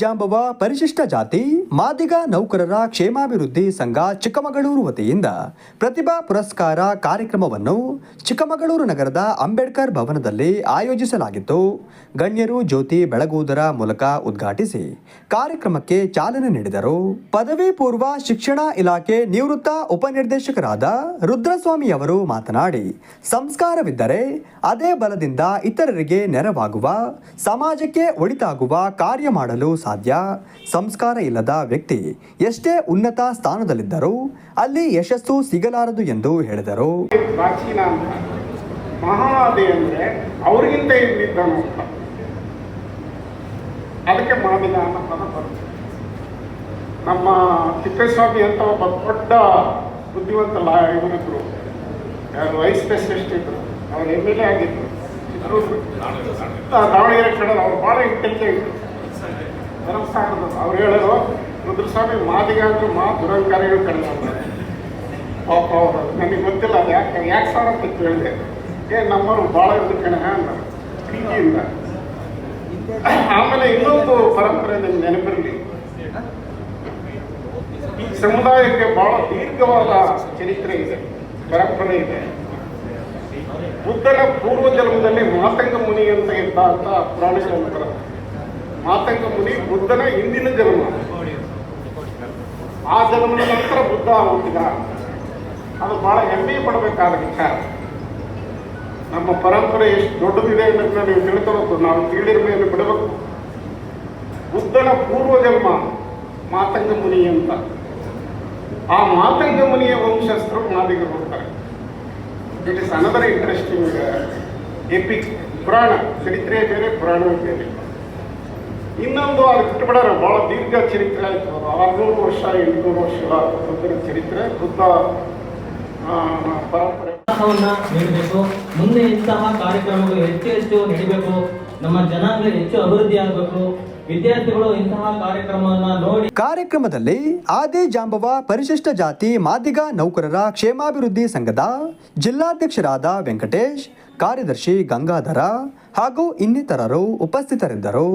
ಜಾಂಬವ ಪರಿಶಿಷ್ಟ ಜಾತಿ, ಮಾದಿಗ ನೌಕರರ ಕ್ಷೇಮಾಭಿವೃದ್ಧಿ ಸಂಘ ಚಿಕ್ಕಮಗಳೂರು ವತಿಯಿಂದ ಪ್ರತಿಭಾ ಪುರಸ್ಕಾರ ಕಾರ್ಯಕ್ರಮವನ್ನು ಚಿಕ್ಕಮಗಳೂರು ನಗರದ ಅಂಬೇಡ್ಕರ್ ಭವನದಲ್ಲಿ ಆಯೋಜಿಸಲಾಗಿತ್ತು. ಗಣ್ಯರು ಜ್ಯೋತಿ ಬೆಳಗುವುದರ ಮೂಲಕ ಉದ್ಘಾಟಿಸಿ ಕಾರ್ಯಕ್ರಮಕ್ಕೆ ಚಾಲನೆ ನೀಡಿದರು. ಪದವಿ ಪೂರ್ವ ಶಿಕ್ಷಣ ಇಲಾಖೆ ನಿವೃತ್ತ ಉಪನಿರ್ದೇಶಕರಾದ ರುದ್ರಸ್ವಾಮಿ ಅವರು ಮಾತನಾಡಿ, ಸಂಸ್ಕಾರವಿದ್ದರೆ ಅದೇ ಬಲದಿಂದ ಇತರರಿಗೆ ನೆರವಾಗುವ, ಸಮಾಜಕ್ಕೆ ಒಳಿತಾಗುವ ಕಾರ್ಯ ಮಾಡಲು ಸಾಧ್ಯ? ಸಂಸ್ಕಾರ ಇಲ್ಲದ ವ್ಯಕ್ತಿ ಎಷ್ಟೇ ಉನ್ನತ ಸ್ಥಾನದಲ್ಲಿದ್ದರೂ ಅಲ್ಲಿ ಯಶಸ್ಸು ಸಿಗಲಾರದು ಎಂದು ಹೇಳಿದರು. ಅದಕ್ಕೆ ಅನ್ನೋ ನಮ್ಮ ತಿಪ್ಪೇಸ್ವಾಮಿ ಅಂತ ಒಬ್ಬ ದೊಡ್ಡ ಬುದ್ಧಿವಂತ ಇವರಿದ್ರು ಯಾರು ವೈಸ್ ಸ್ಪೆಷಲಿಸ್ಟ್ ಇದ್ರು. ಅವ್ರು ಎಂ ಎಲ್ ಎ ಆಗಿದ್ರು. ದಾವಣಗೆರೆ ಕಡೆ ಅವ್ರು ಭಾಳ ಇಂಟೆಲಿಜೆಂಟ್ ಧರ್ಮಸ್ಥಾನದ ಅವ್ರು ಹೇಳೋರು ರುದ್ರಸ್ವಾಮಿ ಮಾತಿಗೆ ಮಾ ದುರಂಕಾರಿಗಳು ಕಡಿಮೆ ಅಂತಾರೆ ಪಾಪ ಅವರು. ನನಗೆ ಗೊತ್ತಿಲ್ಲ ಅದು ಯಾಕೆ ಯಾಕೆ ಸಾವಿರ ಅಂತ ಕೇಳಿದೆ ಏ, ನಮ್ಮವರು ಭಾಳ ಇದ್ದು ಕಣ ಆಮೇಲೆ ಇನ್ನೊಂದು ಪರಂಪರೆ ನಿಮ್ಗೆ ನೆನಪಿರಲಿ. ಈ ಸಮುದಾಯಕ್ಕೆ ಬಹಳ ದೀರ್ಘವಾದ ಚರಿತ್ರೆ ಇದೆ, ಪರಂಪರೆ ಇದೆ. ಬುದ್ಧನ ಪೂರ್ವ ಜನ್ಮದಲ್ಲಿ ಮಾತಂಗ ಮುನಿ ಅಂತ ಅಂತ ಪುರಾಣಗಳಲ್ಲಿ ಬರುತ್ತೆ ಮಾತಂಗ ಮುನಿ ಬುದ್ಧನ ಹಿಂದಿನ ಜನ್ಮ ಆ ಜನ್ಮದ ನಂತರ ಬುದ್ಧ ಹುಟ್ಟಿದ ಅದು ಬಹಳ ಹೆಮ್ಮೆ ಪಡಬೇಕಾದ ವಿಚಾರ ನಮ್ಮ ಪರಂಪರೆ ಎಷ್ಟು ದೊಡ್ಡದಿದೆ ಅನ್ನೋದನ್ನ ನೀವು ತಿಳ್ಕೊಬೇಕು ನಾವು ತಿಳಿದ ಮೇಲೆ ಬಿಡಬೇಕು ಬುದ್ಧನ ಪೂರ್ವ ಜನ್ಮ ಮಾತಂಗ ಮುನಿ ಅಂತ ಆ ಮಾತಂಗ ಮುನಿಯ ವಂಶಸ್ಥರು ಮಾದಿಗರು ಬರ್ತಾರೆ it is another interesting epic ಪುರಾಣ ಚರಿತ್ರೆ ಬೇರೆ ಪುರಾಣವೇ ಬೇರೆ ಇನ್ನೊಂದು ಅದು ಬಿಟ್ಟುಬಿಡೋಣ ಭಾಳ ದೀರ್ಘ ಚರಿತ್ರೆ ಆಯಿತು. ಆರುನೂರು ವರ್ಷ ಎಂಟುನೂರು ವರ್ಷಗಳ ಬುದ್ಧನ ಚರಿತ್ರೆ ಬುದ್ಧ ಪರಂಪರೆ. ನೀಡಬೇಕು. ಮುಂದೆ ಇಂತಹ ಕಾರ್ಯಕ್ರಮಗಳು ಹೆಚ್ಚು ಹೆಚ್ಚು ನಡಿಬೇಕು. ನಮ್ಮ ಜನಾಂಗ ಹೆಚ್ಚು ಅಭಿವೃದ್ಧಿ ಆಗಬೇಕು. ವಿದ್ಯಾರ್ಥಿಗಳು ಇಂತಹ ಕಾರ್ಯಕ್ರಮವನ್ನ ನೋಡಿ ಕಾರ್ಯಕ್ರಮದಲ್ಲಿ ಆದಿ ಜಾಂಬವ ಪರಿಶಿಷ್ಟ ಜಾತಿ ಮಾದಿಗ ನೌಕರರ ಕ್ಷೇಮಾಭಿವೃದ್ಧಿ ಸಂಘದ ಜಿಲ್ಲಾಧ್ಯಕ್ಷರಾದ ವೆಂಕಟೇಶ್ ಕಾರ್ಯದರ್ಶಿ ಗಂಗಾಧರ ಹಾಗೂ ಇನ್ನಿತರರು ಉಪಸ್ಥಿತರಿದ್ದರು.